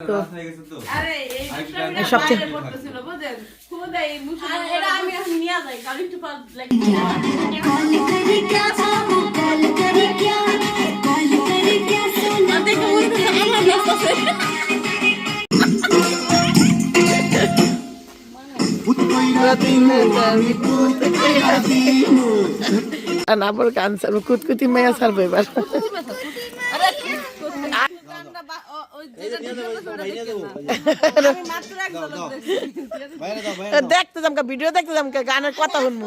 আর সবচেয়ে গান বল কুতকুতি মেয়া সারবে এবার। দেখতে যামকা ভিডিও দেখতে যামকা গানের কথা শুনব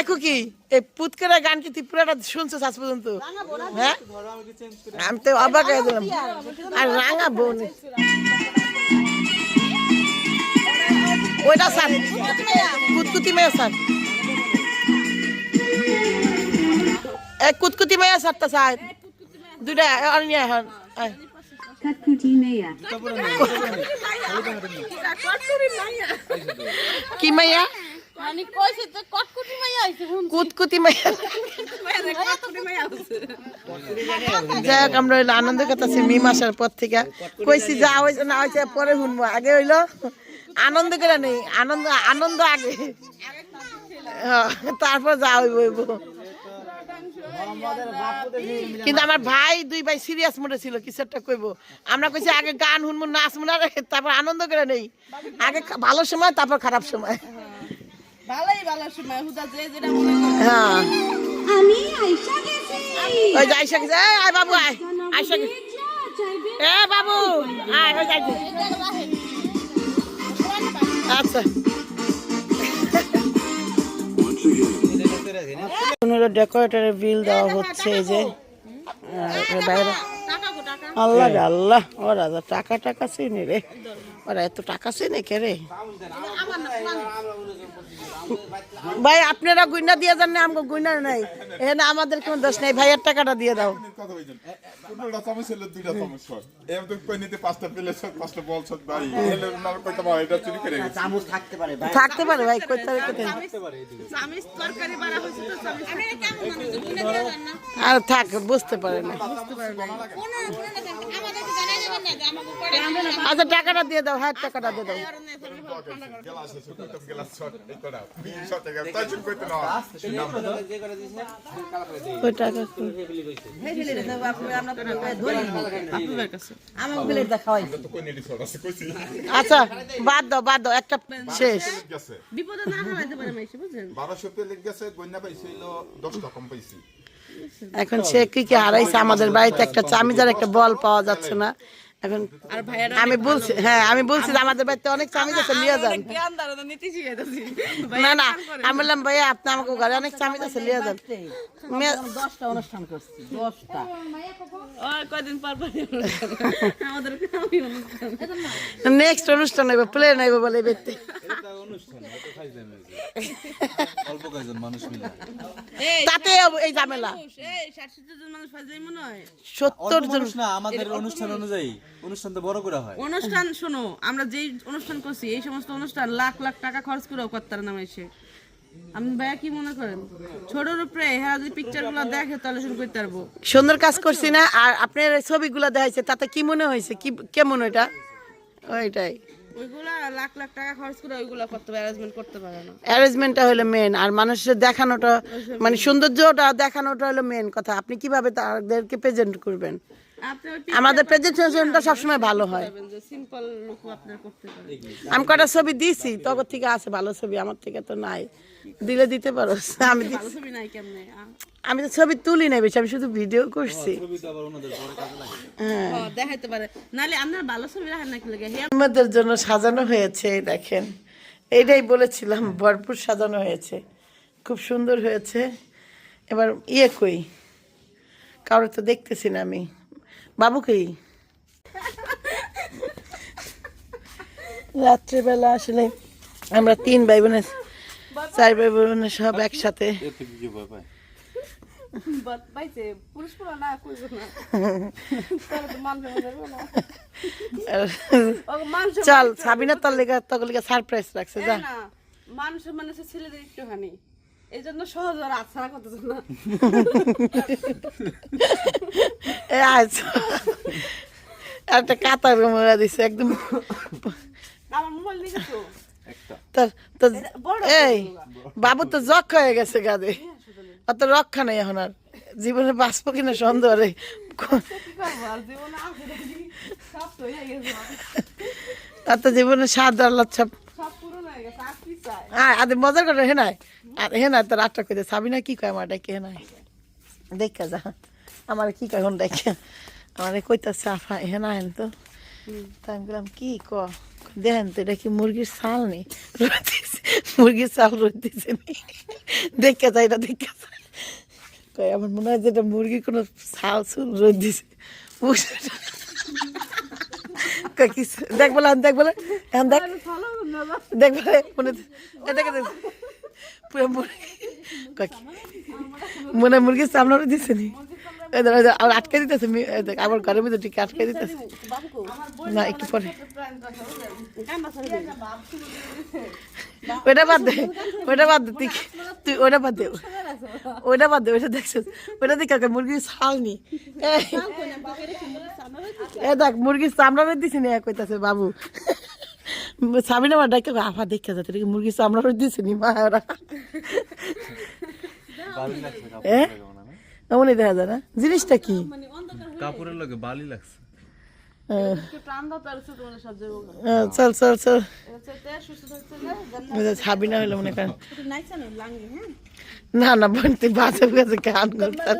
একু কি এই পুতকেরা গান কি ত্রিপুরাটা শুনছো আজ পর্যন্ত? হ্যাঁ? আমি অবাক আর রাঙা বোন। হ্যাঁ? ওইটা স্যার। কুতকুতি মেয়ে। স্যার। এক কুতকুতি মেয়ে স্যারটা স্যার। দুটা এখন। কি মাইয়া? মানে কইছে মাইয়া আইছে শুন কুতকুতি মাইয়া। কটকুটি মাইয়া আইছে যাই হোক আমরা হইল আনন্দ কথা মে মাসের পর থেকে। কইছি যা হয়েছে না হয়েছে পরে শুনব আগে হইল আনন্দ করে নেই আনন্দ আনন্দ আগে। তারপর যা হইব হইব। কিন্তু আমার ভাই দুই ভাই সিরিয়াস মোডে ছিল কিছু একটা কইব আমরা কইছি আগে গান শুনব নাচ মনে তারপর আনন্দ করে নেই আগে ভালো সময় তারপর খারাপ সময় ভালোই ভালো সময় হুদা যে যেটা হ্যাঁ আমি আয়শা গেছি ওই যে আইসা গেছে আয় বাবু আয় আইসা গেছে যা এ বাবু আয় ওই যাইছে আচ্ছা পনেরো ডেকোরেটরের বিল দেওয়া হচ্ছে যে। আল্লাহ রে আল্লাহ, ও রাজা, টাকা টাকা চিনি রে। ওরা এত টাকা চিনি কে রে? ভাই, আপনারা গুইনা দিয়ে যান না আমাকে গুইনা নাই। এখানে আমাদের কোনো দোষ নেই। ভাইয়ের টাকাটা দিয়ে দাও। থাকতে পারে ভাই আর থাক, বুঝতে পারে না। আচ্ছা টাকাটা দিয়ে দাও হ্যাঁ টাকাটা দিয়ে দাও। আচ্ছা বাদ দাও বাদ দাও একটা শেষ। বিপদে না হারাইতে পারে 1200 পেলে গেছে গন্যা পাইছে হইল 10 টাকা কম পাইছি। এখন সে কি কি হারাইছে আমাদের বাড়িতে একটা চামিজার একটা বল পাওয়া যাচ্ছে না। এখন আমি বলছি হ্যাঁ আমি বলছি যে আমাদের বাড়িতে অনেক চামিজ আছে নিয়ে যান। জ্ঞান দাঁড়ানো নীতি শিখাইতেছি। না না আমি বললাম ভাইয়া আপনি আমাকে ঘরে অনেক চামিজ আছে নিয়ে যান। দশটা অনুষ্ঠান করছি দশটা। ও পর পর আমাদের আমি অনুষ্ঠান। নেক্সট অনুষ্ঠান হইব প্লেন হইব বলে এই ব্যক্তি তাতে ঝামেলা। সত্তর জন মনে হয়? আমাদের অনুষ্ঠান অনুযায়ী। অনুষ্ঠান তো বড় করে হয়। অনুষ্ঠান শোনো আমরা যেই অনুষ্ঠান করছি এই সমস্ত অনুষ্ঠান লাখ লাখ টাকা খরচ করেও করতার নাম এসে আপনি ভাইয়া কি মনে করেন? ছোটর উপরে হ্যাঁ যদি পিকচার দেখে তাহলে শুরু করতে পারব। সুন্দর কাজ করছি না আর আপনার ছবিগুলো দেখাইছে তাতে কি মনে হয়েছে? কি কেমন ওইটা ওইটাই ওইগুলা লাখ লাখ টাকা খরচ করে ওইগুলা করতে পারে অ্যারেঞ্জমেন্ট করতে পারে না। অ্যারেঞ্জমেন্টটা হলো মেন আর মানুষের দেখানোটা মানে সৌন্দর্যটা দেখানোটা হলো মেন কথা। আপনি কীভাবে তাদেরকে প্রেজেন্ট করবেন? আমাদের প্রেজেন্টেশনটা সবসময় ভালো হয়। পারবেন যে সিম্পল লুক আপনার করতে পারেন আমি কটা ছবি দিয়েছি তখন থেকে আছে ভালো ছবি আমার থেকে তো নাই। দিলে দিতে পারো আমি আমি তো ছবি তুলি নাই বেশি আমি শুধু ভিডিও করছি। ছবি তো আবার ওনাদের বড় কাজে লাগে। ও, দেখাইতে পারে। নাহলে আপনার ভালো ছবি রাখেন নাকি লাগে? আমাদের জন্য সাজানো হয়েছে দেখেন। এটাই বলেছিলাম ভরপুর সাজানো হয়েছে। খুব সুন্দর হয়েছে। এবার ইয়ে কই? কারও তো দেখতেছি না আমি। বাবু কই? রাত্রিবেলা আসলে আমরা তিন ভাই বোনের চার ভাই বোনের সব একসাথে। কি চল সাবিনা তোর লেগে তোর লেগে সারপ্রাইজ রাখছে যা। না মানুষ মানে ছেলেদের একটুখানি। এই জন্য সহজ আর আছাড়া করতেছে না। এ আজ। একটা কাতার মোড়া দিছে একদম। আমার মোবাইল দিকে তো তোর তোর এই বাবু তো জক হয়ে গেছে গাদে। অত রক্ষা নেই এখন আর। জীবনে বাঁচবো কিনা সন্দেহ রে কি জীবনে সব তো হয়ে তো জীবনে সাত আল্লাহ সব হয়ে গেছে আর কি চাই? আদে মজার করে হে নাই? আর হে নাই তোর আটটা কইতে সাবি না কি কয় আমার ডাকে হে নাই? দেখা যা আমার কি হন ডাকে আমার কইতাছে আফা হে নাই তো। তা আমি বললাম কি ক? দেখেন তো এটা কি মুরগির চাল নি? রোদ দিছে। মুরগির চাল রোদ দিছে নি। দেখা যায় এটা দেখা যায়। কয় আমার মনে হয় যেটা মুরগি কোনো চাল চুল রোদ দিছে দেখ বলে দেখ বলে এখন দেখ। দেখ বলে মনে দেখে দেখ। পুরো মুরগি। মনে মুরগির সামনে দিছে নি। আটকে দিতেছে আবার ঘরের ভিতরে ঠিক আটকে দিতেছে। না একটু পরে। ওইটা বাদ দে ওইটা বাদ দে তুই তুই ওইটা বাদ দে। ওইটা বাদ দে ওইটা দেখছিস। ওইটা দেখ কাকা মুরগির ছাল নি। এ দেখ মুরগির চামড়া দিছি না কইতাছে বাবু। সাবিনা মা ডাকে আফা দেখে যাতে মুরগির চামড়া দিছি নি মা ওরা এমনই দেখা যায় না? জিনিসটা কি? কাপড়ের লগে বালি লাগছে। চল চল চল। না। হইল মনে করেন। না হ্যাঁ? না না বোন তুই কাছে গান করতাম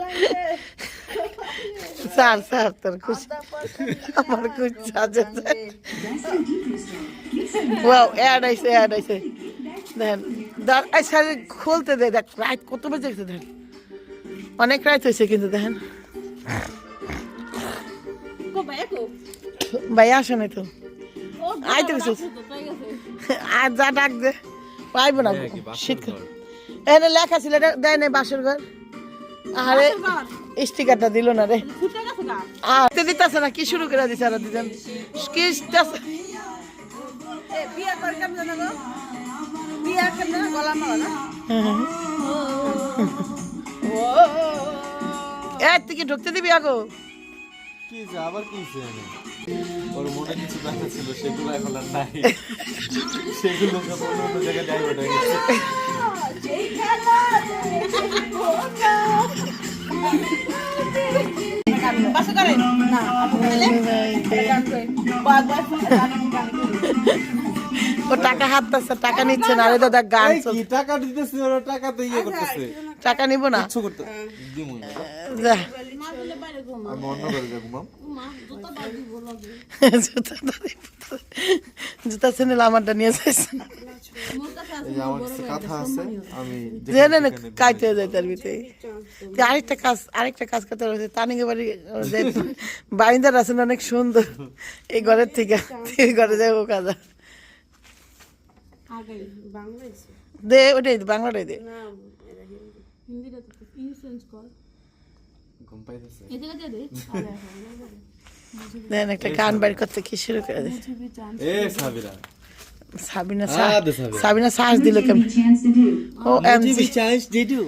স্যার স্যার তোর খুশি আমার খুশি সাজে ওয়াও অ্যাড আইছে অ্যাড আইছে দেখেন দাঁড় এই স্যার খুলতে দে দেখ রাত কত বাজে গেছে দেখেন অনেক রাত হয়েছে কিন্তু দেখেন ভাই আসে নাই তো আইতে গেছে আর যা ডাক দে পাইব না শীতকাল এখানে লেখা ছিল এটা দেয় নাই বাসর ঘর আরে স্টিকারটা দিল না রে আর দিতেছে না কি শুরু করে দিছে আর দিতেন কি বিয়া করে কেমন জানো গো বিয়া কেমন গলা মালা না এ তুই কি ঢুকতে দিবি আগো? কি যে আবার কি ওর মনে কিছু কথা ছিল সেগুলো এখন আর নাই। সেগুলো সব অন্য জায়গায় ডাইভার্ট হয়ে গেছে। বাসা করে না ও টাকা হাততেছে টাকা নিচ্ছে না আরে দাদা গান কি টাকা দিতেছে ওরা টাকা তো ইয়ে করতেছে। টাকা নিব না? কিছু করতে দিমু যা। আমি অন্য করে যাব মাম। জুতা তো দিব। জুতা ছেনে আমারটা নিয়ে যাইছে এই যে আমার কাছে কথা আছে আমি জেনে না কাইতে যায় তার ভিতরে আরেকটা কাজ আরেকটা কাজ করতে রয়েছে তানিকে বাড়ি বাইন্দার আছেন অনেক সুন্দর। এই ঘরের থেকে ঘরে যাই ও কাজ দে ওটাই দে, বাংলাটাই দে না হিন্দিটা তো ইনফ্লুয়েন্স কর ঘুম পাইতেছে এটা দে দে দেন একটা গান বাড়ি করতে কি শুরু করে দে এ সাবিরা সাবিনা আ, সা- দে সাবিনা। সাবিনা শ্বাস দিল কেমন ও এমজি चांस दे दो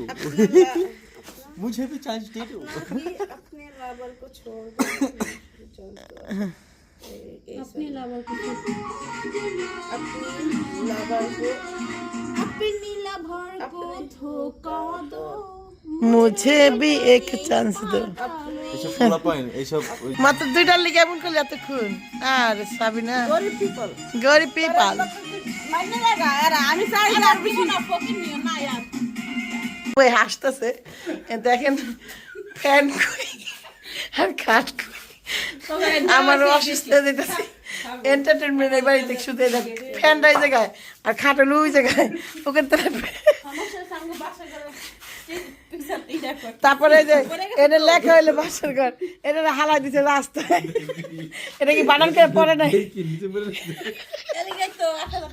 मुझे भी चांस दे दो अपने लवर को छोड़ अपने लवर को अपनी মুঝে বি এক চান্স দো। মাত্র দুইটার লিগে এমন করলে এতক্ষণ। আর সাবিনা। গরিব পিপাল ওই হাসতেছে। দেখেন ফ্যান করি আর খাট করি আমার অসুস্থ দিতেছে এন্টারটেনমেন্ট এই বাড়িতে শুধু এই ফ্যানটা এই জায়গায় আর খাট হলো ওই জায়গায় ওকে তো ইটা কর তারপরে এই যে এটা লেখা হইল বাসর ঘর এটা হালাই দিছে রাস্তায়। এটা কি বানান করে পরে নাই? এদিকে তো 8000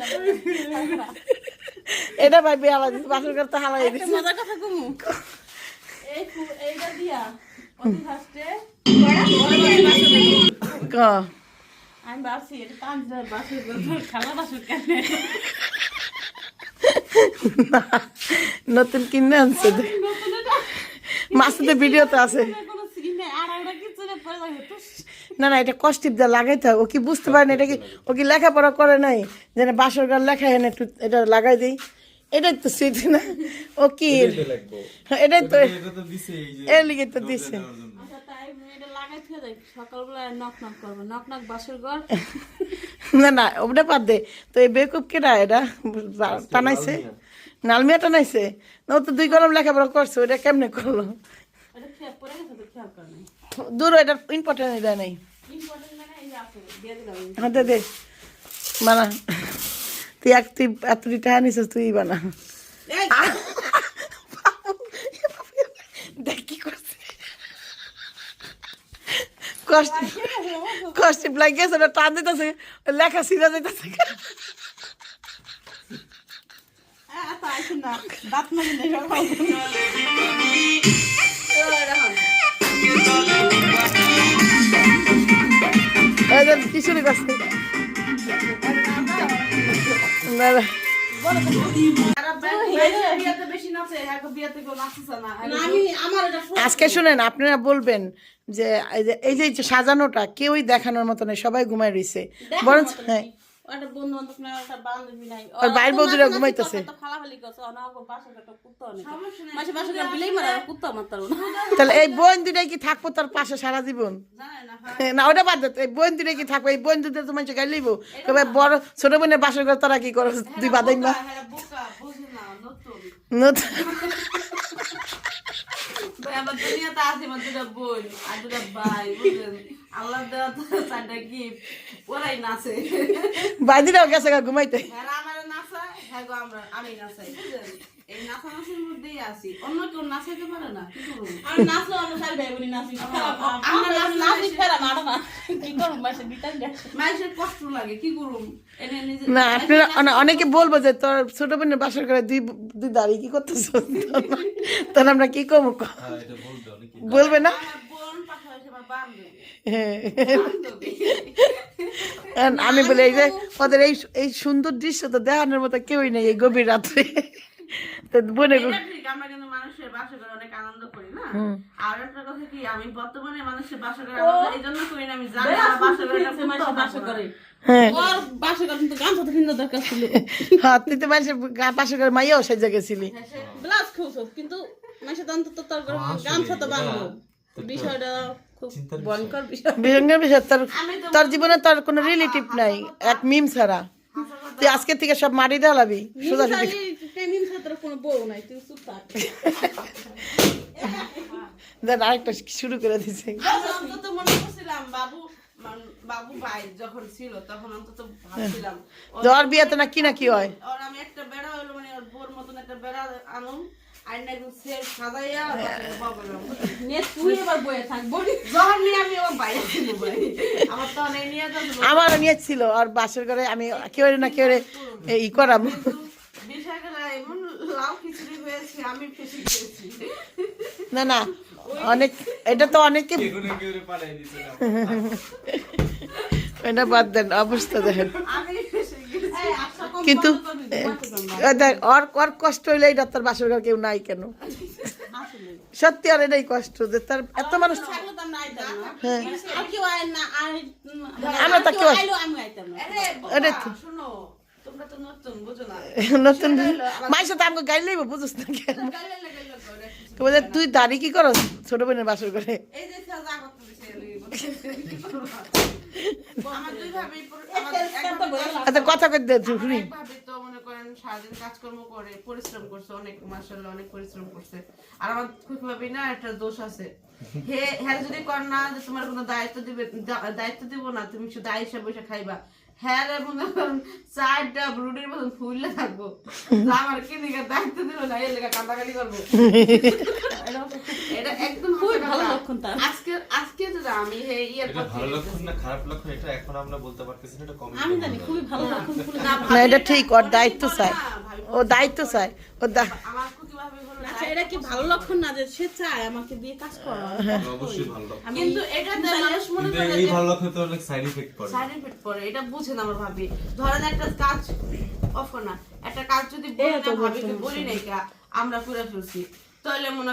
টাকা এটা ভাই হালাই দিছে বাসর ঘর তো হালাই দিছে। মজার কথা কমু। এইটা দিয়া অতি ফার্স্টে ক? আমি ভাবছি এটা পাঁচ হাজার খালা বাসের কেন? না, নতুন কিনে আনছে মাসুদের ভিডিওতে আছে। না না না এটা কষ্টিপ দিয়ে লাগাইতে হয় ও কি বুঝতে পারে না এটা কি ও কি লেখাপড়া করে নাই? যেন বাসর ঘর লেখা এনে একটু এটা লাগাই দিই। এটাই তো স্মৃতি না? ও কি? এটাই তো এটা তো দিছে এই যে এর লিগে তো দিছে। না না ওটা বাদ দে। তো এই বেকুব কেটা এটা টানাইছে? নালমিয়া টানাইছে? না ও তো দুই কলম লেখাপড়া করছে ওটা কেমনে করল? দূর এটা ইম্পর্টেন্ট এটা নেই। মানে হ্যাঁ দে দে। বানা। তুই এক তুই এত টাকা নিছিস তুই বানা দেখ কি করছে কষ্ট কষ্ট লাগিয়েছে ওটা টান দিতেছে লেখা সিরা দিতেছে মারি নেই করছে না। আজকে শুনেন আপনারা বলবেন যে এই যে এই যে এই যে সাজানোটা কেউই দেখানোর মতো নেই সবাই ঘুমায় রয়েছে বরঞ্চ হ্যাঁ একটা বন্ধু বান্ধব নাই একটা বান্ধবী নাই। আর বাইর বৌদিরা ঘুমাইতেছে। ফালাফালি করছে অনাগ বাসা একটা কুত্তা অনেক মাসে বাসা একটা বিলাই মারা কুত্তা মারতার তাহলে এই বোন দুটাই কি থাকব তার পাশে সারা জীবন? না না ওটা বাদ দে এই বোন দুটাই কি থাকব এই বোন দুটো তো মানুষ গাই লইব তবে বড় ছোট বোনের বাসর ঘর তারা কি করো দুই বাদাই না। বোকা বুঝি না নতুন। আমার দুনিয়াতে আছে আমার দুটা বোন আর দুটা ভাই বুঝলেন? আল্লাহ দেওয়া তো চারটা গিফট ওরাই নাচে। বাইদিরাও গেছে গা ঘুমাইতে। হ্যাঁ আমার হ্যাঁ গো আমরা আমি নাচাই বুঝলেন? এই নাচানাচির মধ্যেই আছি। অন্য কেউ নাচাইতে পারে না কি করব? আর নাচলো আমরা সারি ভাই নাচি। আমরা নাচ নাচি ফেরা মারো না কি করব মাসে বিটান মাসের কষ্ট লাগে কি করুম না আপনারা অনেকে বলব যে তোর ছোট বোনের বাসর ঘরে দুই দুই দাঁড়িয়ে কি করতেছ? তাহলে আমরা কি করব? হ্যাঁ বলবে না? হ্যাঁ। আমি বলি এই যে ওদের এই এই সুন্দর দৃশ্য তো দেখানোর মতো কেউই নেই এই গভীর রাত্রে। তো বোনে আমরা কিন্তু মানুষের বাসা করে অনেক আনন্দ করি না? আর একটা কথা কি আমি বর্তমানে মানুষের বাসা করে এই জন্য করি না আমি জানি আমার বাসা করে বাসা করে ওর বাসা করে কিন্তু গান সাথে ভিন্ন দরকার ছিল। তুই তো মানুষের গা- পাশে করে মাইয়াও সেজে গেছিলি। ব্লাউজ কিন্তু মানুষের তো অন্তত তোর বিষয়টা তোর জীবনে তার কোনো রিলেটিভ নাই এক মিম ছাড়া। তুই আজকে থেকে সব মারি দেওয়ালাবি সোজা দেন আরেকটা শুরু করে দিছে। অন্তত বাবু বাবু ভাই যখন ছিল তখন অন্তত ভাবছিলাম জ্বর বিয়েতে না কি না কি হয়? আমি একটা বেড়া হইল মানে ওর বোর মতন একটা বেড়া আনুম। নিয়ে ছিল ভাই আমার নিয়ে নিয়েছিল আর বাসের ঘরে আমি কেউ না কেউ ই করাবো। না না অনেক এটা তো অনেকে এটা বাদ দেন অবস্থা দেখেন। কিন্তু দেখ ওর ওর কষ্ট হইলে এটা তোর বাসর ঘর কেউ নাই কেন? সত্যি আর এটাই কষ্ট যে তার এত মানুষ হ্যাঁ। আমরা তো কেউ আইলো আমি আইতাম না এটা তো- শোনো তোমরা তো নতুন মাইসে তো আমাকে গাইলেই বুঝিস না কেন? বলে তুই দাড়ি কি করো ছোট বোনের বাসর করে আচ্ছা কথা কই দে তুই সারাদিন কাজকর্ম করে পরিশ্রম করছে অনেক মাসাল্লাহ অনেক পরিশ্রম করছে। আর আমার খুব ভাবি না একটা দোষ আছে। হে হ্যাঁ যদি কর না যে তোমার কোনো দায়িত্ব দিবে দায়িত্ব দিব না, তুমি শুধু হিসাবে বসে খাইবা। হ্যাঁ রে মনে করেন চারটা রুটির মতন ফুললে থাকব। আমার কি দিকে দায়িত্ব দিল না এর লেগে কান্দাকাটি করব। এটা একদম খুবই ভালো লক্ষণ আজকে আজকে যদি আমি এই ইয়ের এটা ভালো লক্ষণ না খারাপ লক্ষণ এটা এখন আমরা বলতে পারতেছি না এটা কম আমি জানি খুবই ভালো লক্ষণ ফুল না এটা ঠিক ওর দায়িত্ব চাই। ও দায়িত্ব চাই ও দা- আমার আচ্ছা এটা কি ভালো লক্ষণ না যে সে চায় আমাকে দিয়ে কাজ করা অবশ্যই ভালো লক্ষণ। কিন্তু এটাতে মানুষ মনে করে এই ভালো লক্ষণ তো অনেক সাইড ইফেক্ট করে। সাইড এফেক্ট পড়ে এটা বুঝে আমার ভাবি। ধরেন একটা কাজ অফ না একটা কাজ যদি বলি না ভাবিকে বলি নাই আমরা করে ফেলছি।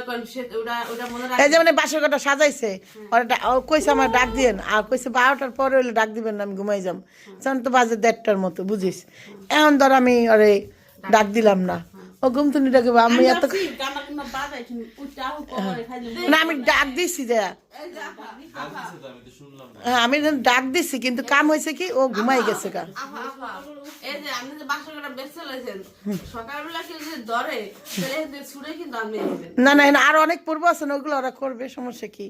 করেন ওটা ওটা মনে এই রাখবে যে মানে বাসর কাটা সাজাইছে ও কইছে আমার ডাক দিয়েন আর কইছে বারোটার পরে হইলে ডাক দিবেন না আমি ঘুমাই যাম। তখন তো বাজে দেড়টার মতো বুঝিস? এখন ধর আমি ওরে ডাক দিলাম না। ও ঘুম তুমি ডাকে আমি এত না আমি ডাক দিছি যে। আমি হ্যাঁ, আমি ডাক দিছি কিন্তু কাম হয়েছে কি ও ঘুমাই গেছে কা না না না, আরও অনেক পূর্ব আছে না ওগুলো ওরা করবে সমস্যা কি?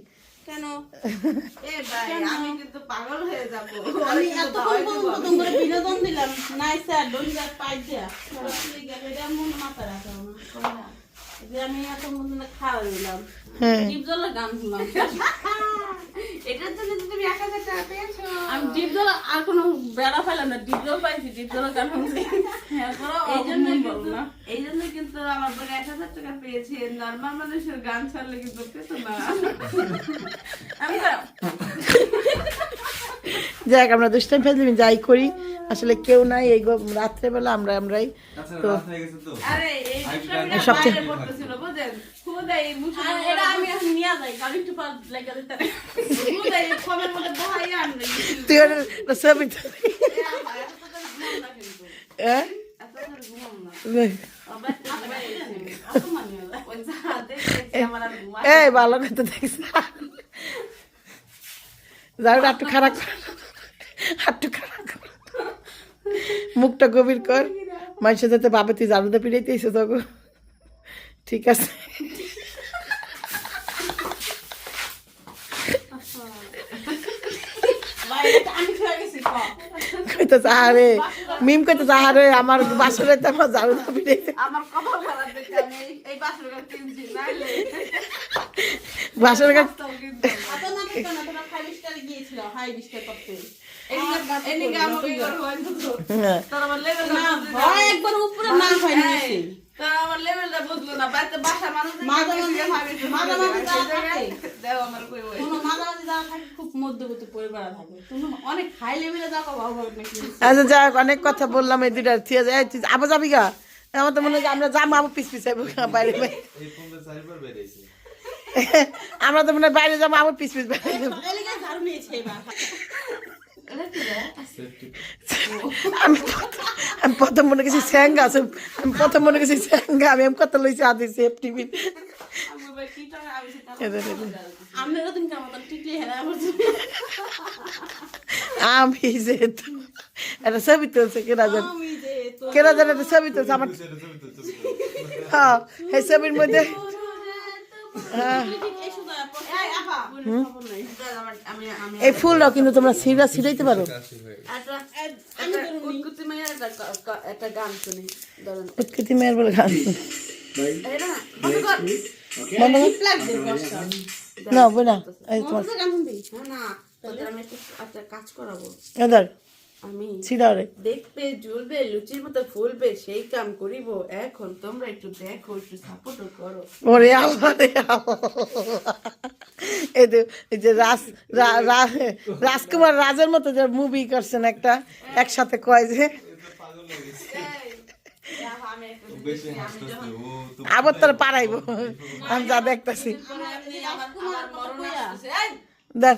কেন? এ ভাই আমি কিন্তু পাগল হয়ে যাব। আমি এতক্ষণ পর্যন্ত তোমার বিনোদন দিলাম। নাই স্যার ডোনজার পাই দিয়া। এটা মন মাথা রাখা আমি এত মন খাওয়া দিলাম হ্যাঁ। ডিপ জলের গান শুনলাম। এটার জন্য তুমি এক হাজার টাকা পেয়েছ। আমি ডিপ জল আর কোনো বেড়া পাইলাম না ডিপ জল পাইছি ডিপ জলের গান শুনছি। এই জন্য না। এই জন্য কিন্তু আমার বোন এক হাজার টাকা পেয়েছে। নর্মাল মানুষের গান ছাড়লে কিন্তু পেতো না আমি তো যাক আমরা দুষ্টাইম ফেলবি যাই করি। আসলে কেউ নাই এই গো- রাত্রেবেলা আমরা আমরাই। আচ্ছা তো রাত হয়ে তো। আরে এই দুষ্টামিটা সবচেয়ে- যাই তুই ছবি হ্যাঁ? হয়ে এই ভালো কথা দেখছি যাও একটু খারাপ। একটু খারাপ কর। মুখটা গভীর কর। মানুষের যাতে বাবা তুই তখন ঠিক আছে। কইতে চাহারে মিম কইতে চাহারে আমার বাসরে তো আমার পিড়াইতে আমার কপাল খারাপ দেখে আমি এই- এই বাসর কিনছি নাইলে। বাসর কাছে তাও না। এত না কেন তোমরা গিয়েছিল হাই স্টার করতে। একবার উপরে না হয় আমার না। বাড়িতে বাসা মানুষ নাকি। আচ্ছা যাক অনেক কথা বললাম এই দুইটা। ঠিক আছে আবার যাবি গা? আমার তো মনে হয় আমরা যাব আবার পিস পিস বাইরে। আমরা তো মনে হয় বাইরে যাব আবার পিস পিস বাইরে যাব। সেফটি আমি আমি প্রথম মনে করছি স্যাঙ্গা আমি প্রথম মনে করছি স্যাঙ্গা আমি কত লইছি আদি সেফ টিভি আমি যেহেতু ছবি তুলছে কেনা জানে কেনা জানে একটা ছবি তুলছে আমার হ্যাঁ ছবির মধ্যে হ্যাঁ এই ফুলটাও কিন্তু তোমরা সিরা সিরাইতে পারো। কুতকুতি মেয়ের বলে গান না বই না এই তোমার কাজ করাবো। আমি দেখবে জ্বলবে লুচির মতো ফুলবে সেই কাম করিব। এখন তোমরা একটু দেখো একটু সাপোর্ট করো। ওরে এই যে রাজ রাজকুমার রাজের মতো যে মুভি করছেন একটা একসাথে কয় যে আবার তোর পারাইব আমি যা দেখতেছি। মনে দেখ